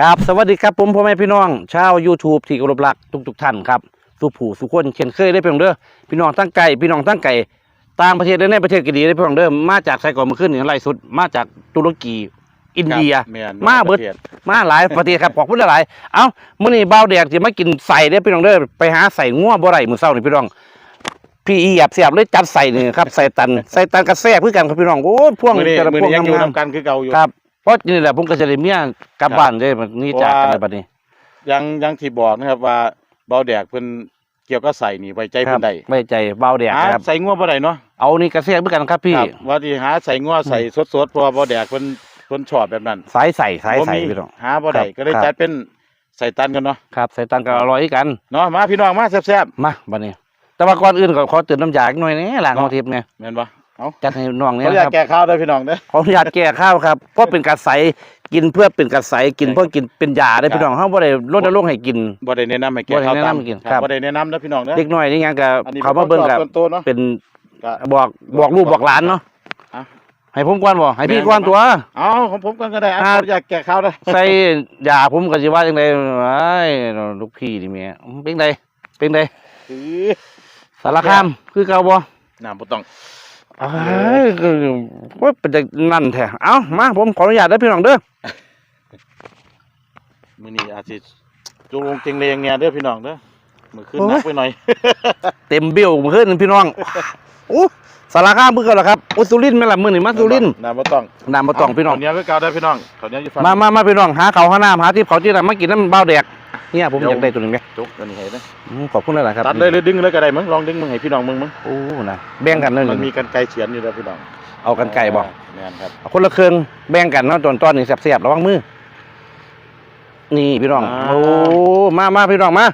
ครับสวัสดีครับผมพ่อแม่พี่น้อง ชาว YouTube ที่เคารพรักทุกทุกๆท่านครับสุผู้สุคนเช่นเคยได้เพียงเด้อพี่น้องทั้งไก่พี่น้องทั้งไก่ต่างประเทศและในประเทศก็ดีได้เพียงเด้อมาจากไซก่อนมาขึ้นเหนือไล่สุด มาจากตุรกีอินเดียแม่นมาเบิดประทศมาหลายประเทศครับขอบคุณหลายๆเอ้ามื้อนี้เบาวแดกสิมากินใส่เด้อพี่น้องเด้อไปหาใส่งัวบ่ได้มื้อเช้านี่พี่น้อง พี่อีหยับเสียบเลยจัดใส่นี่ครับใส่ตันใส่ตันกระแซ่บคือกันครับพี่น้องโอ้ยพวงมื้อนี้แต่ละมื้อพวงนี้ยังอยู่งามนำกันคือเก่าอยู่ ๆครับเพราะนี่แหละผมก็จะได้เมียกลับครับบ้านเด้อมันนี่จากกันเพในราะว่าบัดนี้ ยังยังที่บอกนะครับว่าเบาแดกเพิ่นเกี่ยวกับใส่นี่ไว้ใจครัเพิ่บนได้ไว้ใจเบาวแดกหาครับ ใส่งัวบ่ได้เนาะเอานี่กระแซ่บคือกันครับพี่ ครับว่าที่หาใส่งัวใส่สดๆเพราะว่าเบาแดกเพิ่นเพิ่นชอบแบบนั้นสายใส่สายบ่ใส่มีพี่น้อง หาบ่ได้ครับก็เลยครับ จัดเป็นใส่ตันกันเนาะครับใส่ตันก็อร่อยคือกันเนาะมาพี่น้องมาแซ่บมาบัดนี้ แต่ว่าก่อนอื่นก็ขอเตือนน้ำยาอีกหน่อยนี่ล้างของทิพย์เนี่ยๆแม่นบ่เอ้าจัดให้น้องเนี่ยเขาอนะยากครับแก้ข้าวเด้อพี่น้องเด้อ ขออนุญาตแก้ข้าวครับเพราะเป็นกระใสกินเพื่อเป็นกระใสกินเพื่อกินเป็นยาได้อพี่น้องเฮาบ่ได้ลดลงค์ให้กิน บ่ได้แนะนำให้แก้บ่ได้ข้าวแนะตามนำให้กินคครัรับบบ่ได้แนะนำเด้อพี่น้องเด้อเด็กน้อยนี่ยังก็อันนี้เขามาเบิ่งกับส่วนตัวเนาะ เป็นก็บอกบอกลูกบอกหลานเนาะอะ ให้ผมก่อนบ่ให้พี่แม่นก่อนตัว เอาของผมก่อนก็ได้อะครับเขาอยากแก้ข้าวเด้อใส่ยาผมก็สิว่าจังไดไอ้ลูกพี่นี่แม่เป็นไดเป็นไดอื้อ สารคามคือเก่าบ่น้ำบ่ต้องเอ้ยก็ว่าเป็นจังนั่นแท้เอ้ามาผมขออนุญาตเด้อพี่น้องเด้อมื้อนี้อาจสิจงลงเจงเลงเนี่ยเด้อพี่น้องเด้อมื้อคืนหนักไปหน่อย เต็มเบี้ยวเพิ่นพี่น้องโอ้สารคามเพิ่นก็แล้วครับโอ้สุรินทร์แม่นล่ะมื้อนี้มาสุรินทร์น้ำบ่ต้องน้ำบ่ต้องพี่น้องข้าวเหนียวคือเก่าเด้อพี่น้องข้าวเหนียวอยู่ฝั่งมามามาพี่น้องหาเขาวหาน้ำหาที่เขาที่ไหนมากินน้ำเบ้าแดก เนี่ยผมเดี๋ยวอยากได้ตัวหนึงไงจุกอันนี้ให้เด้ออืมขอบคุณหลายๆครับตัดเลยหรือดึงเลยก็ได้มึงลองดึงมึงให้พี่น้องมึงมึงโอ้นะแบ่งกันเลยมันมีนี่กันไกลเฉียนอยู่เด้อพี่น้องเอากันไก่บ่แม่นครับเอาคนละเครื่องแบ่งกันเนาะตอนตอนนี้แซ่บๆระวังมือ นี่พี่น้องอ่าโอ้ มามาพี่น้องมา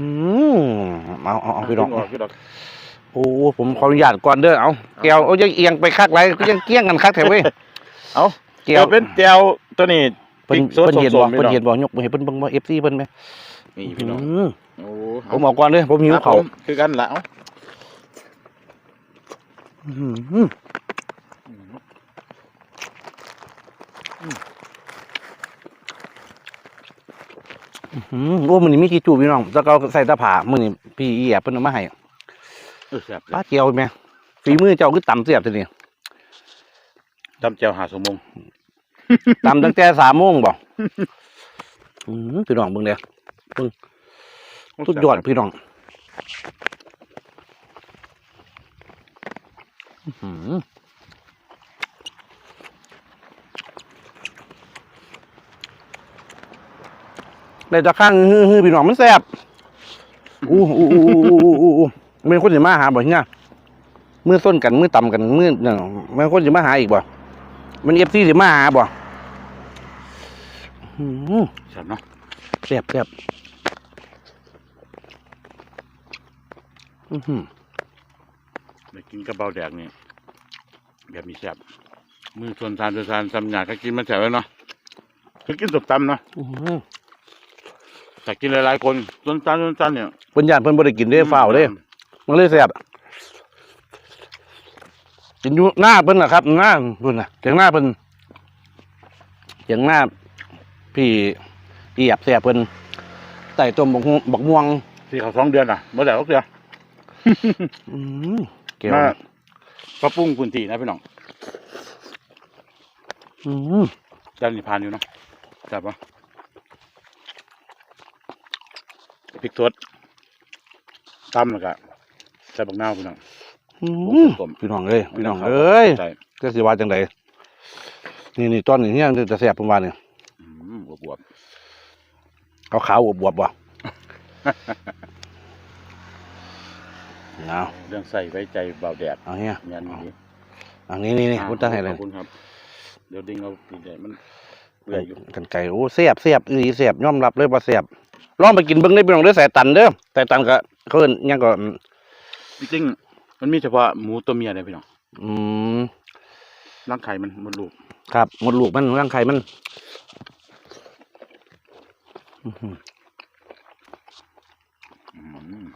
อืมเอาเอาเอาพี่น้องดึกพี่น้องโอ้ ผมขออนุญาตก่อนเด้อ เอาแก้วโอ้ยังเอียงไปคักไรก็ยังเกี้ยงกันคักแถวเว้ย เอาแก้เดี๋วยวเป็นแจวตัวนี้ เพิ่นพริกสดเพิ่นเห็นสบ่มๆพี่เพิ่นน้องเห็นบ่ยกมือให้เพิ่นเบิ่งบ่ FC เพิ่นไหมนี่พี่น้องอืมโอ้ผมเอาก่อนเด้อผมหิวครับข้าวผมคือกันละเอาอื้อหืออื้อหือโอ้มันนี่มีกี่จูบพี่น้องแล้วก็เอาใส่ตะผามื้อนี้พี่อีแอบเพิ่นเอามาให้เออแซ่บป้าเจียวแม่ฝีมือเจ้าคือตำเสียบทีนี้จำแจวหาสมง ตำตั้งแต่3:00นบ่อื้อหือพี่น้องเบิ่งเด้อสุดยอดพี่น้องอื้อหือได้ตะข้างฮือๆพี่น้องมันแซ่บอู้อู้อู้อู้อู้อู้อู้มันคนสิมาหาบ่เฮียมือส้นกันมือต่ำกันมือเนี่ยมันคนสิมาหาอีกบ่ มันเอฟซีสิมาหาบ่อื้อหือแซ่บเนาะแซ่บแซ่บอื้อหือไปกินกระเบาแดกนี่แบบมีแซ่บมือส่วนซานส่วนซานซ้ำหยาก็กินมันแซ่บแล้วเนาะคือกินสบตำเนาะอื้อหือแต่กินหลายๆคนส่วนซานส่วนซานเนี่ยเพิ่นย่านเพิ่นบ่ได้กินเด้ฟ้าวเด้มันเลยแซ่บ กินอยู่หน้าเพิ่นน่ะครับหน้าเพิ่นน่ะเสียงหน้าเพิ่นเสียงหน้าพี่เอียบแซ่บเพิ่นใส่ต้มบักฮวงบักม่วงที่เขาสองเดือนอะเมื่อไหร่ก็เดือนอืมเกี่ยวมาปรับปรุงพื้นที่นะพี่น้องอืมด้านนี้ผ่านอยู่เนาะแซ่บปะพริกสดตำแล้วก็ใส่บักนาวพี่น้อง อืโอ้มผมพี่น้องเอ้ยพี่น้องเอ้ยใช่จะสิว่าจังไดนี่นี่ตอนนี้เนี่ยจะแซ่บประมาณนี้อืมบวบขาวขาวๆบวบๆบ่เอาๆเรื่องใส่ไว้ใจเบาแดดเอาเฮียงานนี้อันนี้นี่นี่คุณตั้งให้เลยขอบคุณครับเดี๋ยวดิ้งเอาปีใหญ่มันเปื่อยอยู่กันไก่โอ้แซ่บแซ่บอีหลีแซ่บยอมรับเลยว่าแซ่บลองไปกินเบิ่งได้อพี่น้องเด้อใส่ตันเด้อใส่ตันก็เขาเอิ้นหยังก็จริงๆ มันมีเฉพาะหมูตัวเมียเนี่ยพี่น้องอืมร่างไข่มันมันลูกครับหมดลูกมันร่างไข่มันอื้อหืออืม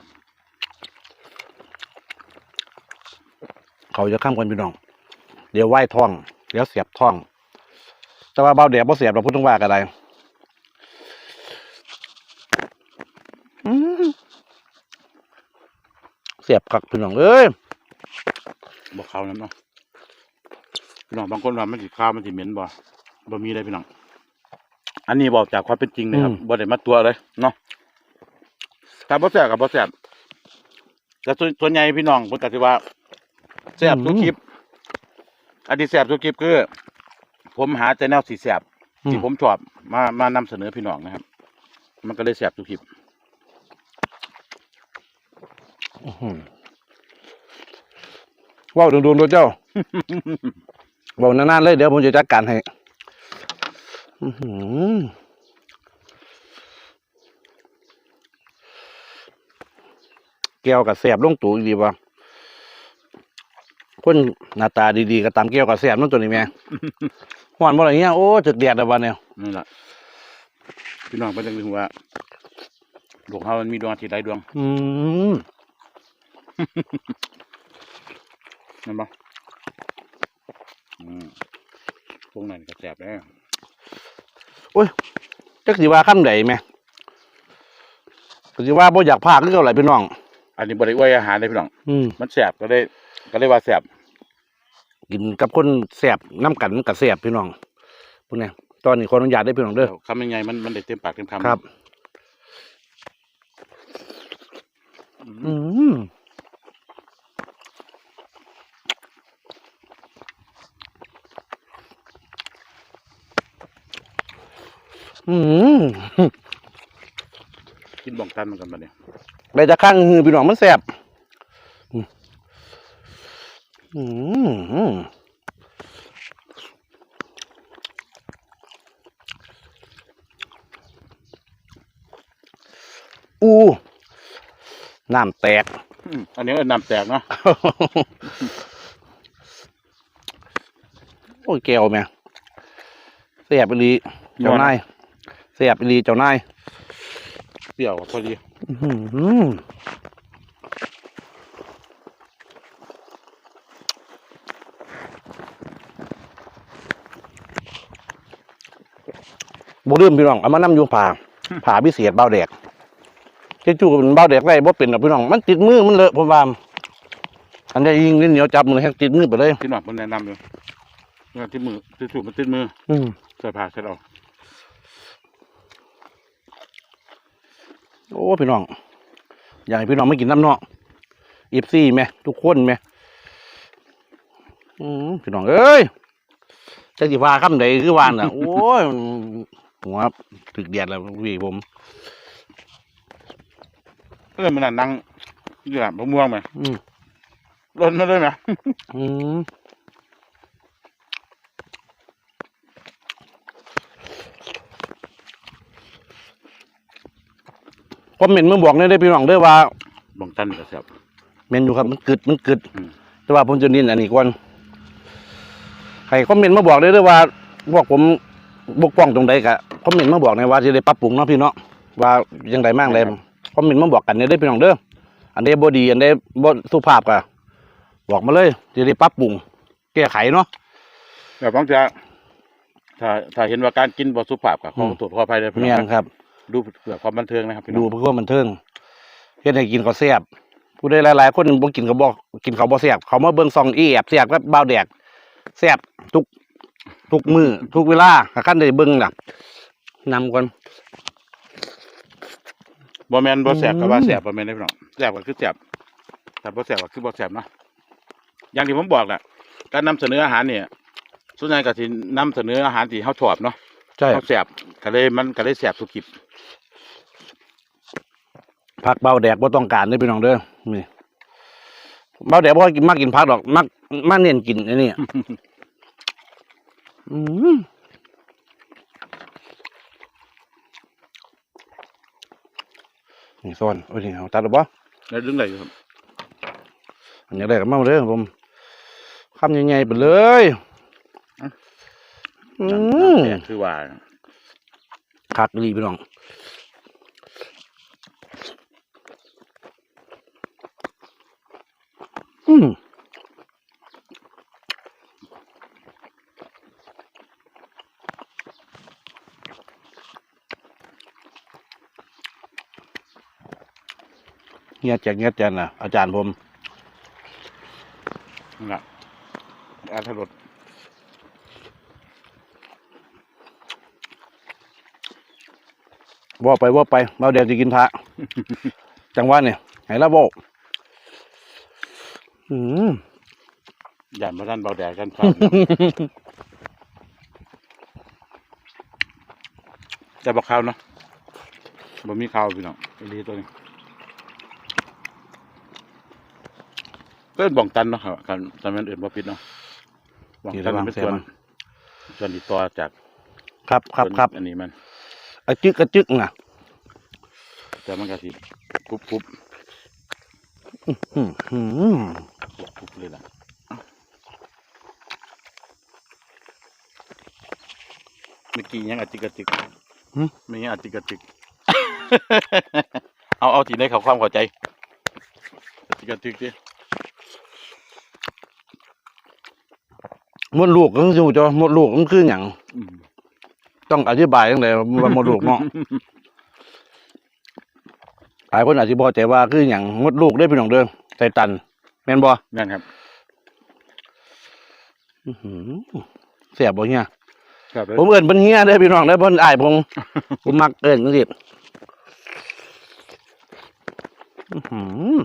เขาจะข้ามกันพี่น้อง เดี๋ยวไหว้ท้อง เดี๋ยวเสียบท้อง แต่ว่าเบาแดดบ่เสียบเราพูดต้องว่ากันไดอืมเสียบคักพี่น้องเอ้ยบอกเขาน้ำเนาะพี่น้องบางคนว่ามันสิข้าวมันสิเหม็นบ่บ่มีเลยพี่น้อง อันนี้บอกจากความเป็นจริงนะครับบ่ได้มาตัวเลยเนาะถ้าบ่แซ่บกับบ่แซ่บแต่ส่วนส่วนใหญ่พี่น้องเพิ่นก็สิว่าแซ่บทุกคลิปอันที่แซ่บทุกคลิปคือ ผมหาแต่แนวสีแซ่บที่ผมชอบมามานำเสนอพี่น้องนะครับ มันก็เลยแซ่บทุกคลิป อื้อหือ ว้าวดวงๆตัวเจ้าบอกนานๆเลยเดี๋ยวผมจะจัดการให้อื้อหือแก้วกับแสบลงตูอีดีวะคนหน้าตาดีๆก็ตามแก้วกับแสบนั่นตัวนี้แม่หวานบ่อะไรเงี้ยโอ้จะเดียดแล้ววันเนี่ยนี่แหละพี่น้องเพิ่นจึงรู้ว่าดวงเฮามันมีดวงอาทิตย์หลายดวง อืม นั่นบ่อืมพวกนั้นก็แซ่บแล้วจักสิว่าคำใดแม่ก็สิว่าบ่อยากพากคือเก่าไหลพี่น้อง อันนี้บ่ได้อวยอาหารเลยพี่น้อง อืมมันแซ่บก็ได้ก็เลยว่าแซ่บกินกับคนแสบน้ำกันกับแสบพี่น้องพวกเนี้ยตอนนี้คนอนุญาตได้พี่น้องเด้อคำยังไงมันมันได้เต็มปากเต็มคำครับ อืม อืมอืม กินบ่องตันเหมือนกันบัดนี้ไปจะข้างหือพี่น้องมันแสบอืมอืมอู้น้ำแตกอืมอันนี้ก็น้ำแตกเนาะโอ้ยแก้วแม่เสียบไปรีเจ้านาย เสียบไปรีเจ้านายเปรี้ยวพอดีอื้อหือบ่ลืมพี่น้องเอามานำอยู่ผ่าผ่าพิเศษเบาแดกเจ๊จู่เป็นเบาแดกได้บ่เป็นหรอกพี่น้องมันติดมือมันเลอะผมว่าอันนี้ยิงลิ้นเหนียวจับมือให้ติดมือไปเลยพี่น้องเพิ่นแนะนำอยู่เนี่ยที่มือที่สูบมันติดมือ อืมใส่ผ้าเสร็จเอา โอ้พี่น้อง อยากให้พี่น้องไม่กินน้ำเนาะอีฟซี่ไหมทุกคนไหมอืมพี่น้องเอ้ยจะสิว่าคำใดคือวานอะ โอ้ยหัวถึกเดียดแล้วพี่ผมเออมันน่ะนั่งนี่แหละมะม่วงไหมอืมล้นมาเลยไหมอืม คอมเมนต์มาบอกเนี่ยได้อพี่น้องเด้อว่าบ่องตันก็แซ่บ เมนอยู่ครับมันกึดมันกึด อืม แต่ว่าผมจะนินอันนี้ก่อนใครคอมเมนต์มาบอกเลยด้วยว่าพวกผมบกพร่องตรงใดกะคอมเมนต์มาบอกในอยว่าจะได้ปรับปรุงเนาะพี่เนาะว่ายังไงบ้างเลยคอมเมนต์มาบอกกันเนี่ยได้อพี่น้องเด้ออันใดบ่ดีอันใดบ่สุภาพกะบอกมาเลยจะได้ปรับปรุงแก้ไขเนาะ แบบบางทีถ้าถ้าเห็นว่าการกินบ่สุภาพก็ขออืมโทษขออภัยด้วยพี่น้เมียองนครับ ดูเพื่อความบันเทิงนะครับพี่น้ดูองเพื่อมันเทิงเฮ็ดให้กินก็แซ่บผู้ใดหลายๆ คนบ่กินก็บ่กินเขาวบ่แซ่บเขามาเบิ่งซองอีแอบแซ่บกับบ่าวแดกแซ่บทุก ทุกมือทุกเวลาถ้าคันได้เบิ่งน่ะนำก่อนบ่แม่นบ่แซ่บก็ว่าอืมแซ่บบ่แม่นได้พี่น้องแซ่บก็คือแซ่บถ้าบ่แซ่บก็คือบ่แซ่บเนาะอย่างที่ผมบอกแหละการนำเสนออาหารเนี่ยส่วนใหญ่ก็สินำเสนออาหารที่เฮาชอบเนาะ ใช่เฮาแซ่บก็เลยมันก็เลยแซ่บทุกคลิปผักเบาแดกบ่ต้องการเด้อพี่น้องเด้อนี่เบาแดกบ่ค่อยกินมากกินผักดอกมักมาเน้นกินอันนี้อืมนี่ซ่อนโอ้ยนี่เอาตัดหรือบ่แล้วเรื่องอะไรอยู่ครับอันนี้ได้กับมาเด้อผมคำใหญ่ๆไปเลย อืมแต่คือว่าคักดีไปน้องอืมเงียแจกเงียแจนนะอาจารย์ผมนะอาถรร ว่าไปว่าไปเบาแดดจะกินพระจังหวะเนี่ยไหนละโบอืมย่านพระท่านเบาแดดกันครับแต่บอกข้าวเนาะบ่มีข้าวพี่น้องไอ้ลีตัวนี้ก็เป็นบ่องตันเนาะครับการตอนนั้นอื่นบ่ผิดเนาะบ่องตันมันเป็นส่วนส่วนที่ต่อจาก ครับครับครับอันนี้มัน อะจึกกระจึกน่ะแต่มันก็สิกรุบกรุบอืมอืมกรุบกรุบเลยล่ะเมื่อกี้ยังอาจิกกะจิกไม่ยังอาจิกกะจิก เอาเอาที่ในเขาความเข้าใจอาจิกกะจิกดิมดลูกก็อยู่จ้ะมดลูกมันคืออย่างอืม ต้องอธิบายตั้งแต่ว่ามดลูกเนาะหลายคนอาจจะบอกใจว่าคืออย่างมดลูกได้เป็นของเดิมไตตันแม่นบ่นั่นครับอื้อหือเสียบบ่เฮียครับผมเอิ้นเป็นเฮียเด้อพี่น้องเด้อเพิ่นอ้ายผมผมมักเอิ้นจังซี่อื้อหือ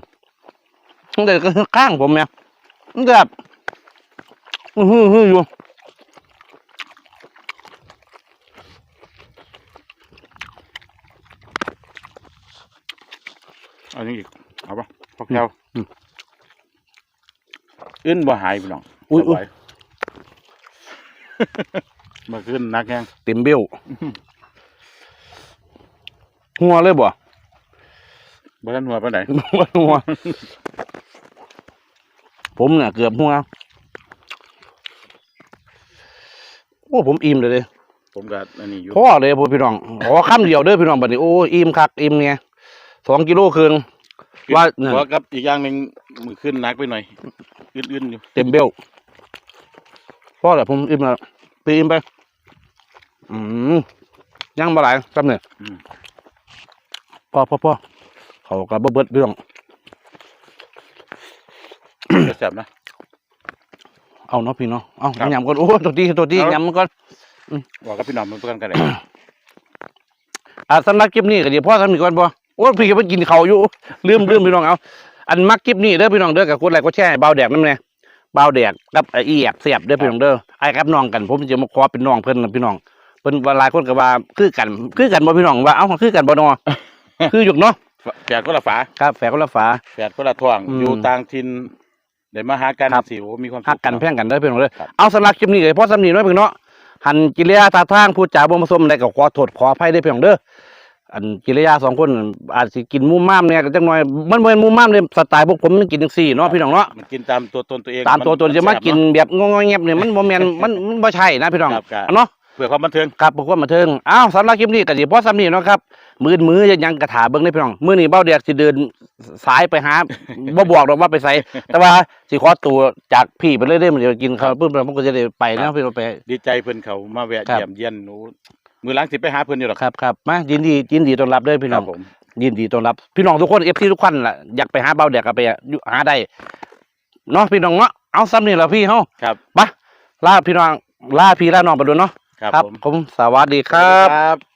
ตั้งแต่ก็ข้างผมแม่มันแบบอื้อหือ หืออยู่เอันนี้อีก เอาปะพอกแก้วอื้นบ่หายพี่น้องอุ้ยสอุ้บายมาขึ้นนักแห้งเต็มเบี้ยวหัวเลยบ่ บ่ทันหัวปานไหนหัว ผมเนี่ยเกือบหัว โอ้ผมอิ่มเลยเด้ผมก็อันนี้อยู่พ่อเลยพ่อพี่น้องขอคำเดียวเด้อพี่น้องบัดนี้โอ้อิ่มคักอิ่มเนี่ย สองกิโลครึ่ง ว่าเนี่ยว่ากับอีกอย่างหนึ่งมือขึ้นนักไปหน่อยอื้นๆอยู่เต็มเบี้ยวพ่อแหละผมอิ่มแล้วไปอิ่มไป อืมยังบ่หลายจำเนี่ยอืมพ่อพ่อพ่อเขากับเบิดเรื่องจะแซ่บนะ เอาเนาะพี่เนาะเอาครับยำก่อนโอ้ตัวดีตัวดีเอายำมันก่อนบอกกับพี่น้องมันประกันกันได้อ่าสำหรับคลิปนี้ก็เดี๋ยวพ่อทำอีกก่อนบ่ โอ้พี่ก็ไปกินเขาวอยู่ลืมลืมพี่น้องเอาอันมักคลิปนี้เด้อพี่น้องเด้อกับคนไรก็แช่เบาแดกนั่นไงเบาแดกกับไอ้อีแอบเสียบเด้อพี่น้องเด้อไอ้กับน้องกันผมจะมาขอเป็นน้องเพิ่นนะพี่น้องเพิ่นว่าหลายคนก็ว่าคือกันคือกันบ่พี่น้องว่าเอ้าคือกันบ่นอคืออยู่เนาะแฝดคนละฝาครับแฝดคนละฝาแฝดคนละท้องอืมอยู่ต่างถิ่นเดี๋ยวมาหากันครับสิโอ้มีความสุขฮักกันแพ่งกันเด้อพี่น้องเด้อครับเอาสำหรับคลิปนี้ก็พอสำนีไว้เพิ่นเนาะหันกิริยาท่าทางพูดจาบ่เหมาะสมใดก็ขอโทษขออภัยเด้อพี่น้องเด้อ อันกิริยาสองคนอาจสิกินมุมม่ามเนี่ยก็จังหน่อยมันบ่แม่นมุมม่ามเลยสไตล์พวกผมมันกินจังซี่เนาะพี่น้องเนาะมันกินตามตัวตนตัวเองตามตัวตนจะมากินแซ่บแบบงงๆเงียบๆเนี่ยมันบ่แม่นมันมันบ่ใช่นะพี่น้องครับครับเนาะเพื่อความบันเทิงครับพวกมาเทิงอ้าวสำหรับคลิปนี้ก็สิพอสำนีเนาะครับมือมือยังกระถาเบิ่งได้อพี่น้องมื้อนี้เบ้าเดียกสิเดินสายไปหาบ่บอกหรอกว่าไปไสแต่ว่าสิขอตัวจากพี่ไปเรื่อยๆมันเดี๋ยวกินข้าวปุ๊บแล้วผมก็จะได้ไปนะพี่น้องไป ดีใจเพิ่นเขามาแวะครับเยี่ยมเยียนหนู มือหล้างสิไปหาเพิ่นอยู่หรอกครับครับมายินดียินดีต้อนรับเด้อพี่คน้รัอบงผมยินดีต้อนรับพี่น้องทุกคนเอฟซีทุกคนล่ะอยากไปหาเบาแดกก็ไปอยู่หาได้เนาะพี่น้องเนาะเอาซ้ำนี่แหละพี่เฮาครับไปลาพี่น้องลาพี่ลาน้องไปดูเนาะครับผมผมสวัสดีครับครับ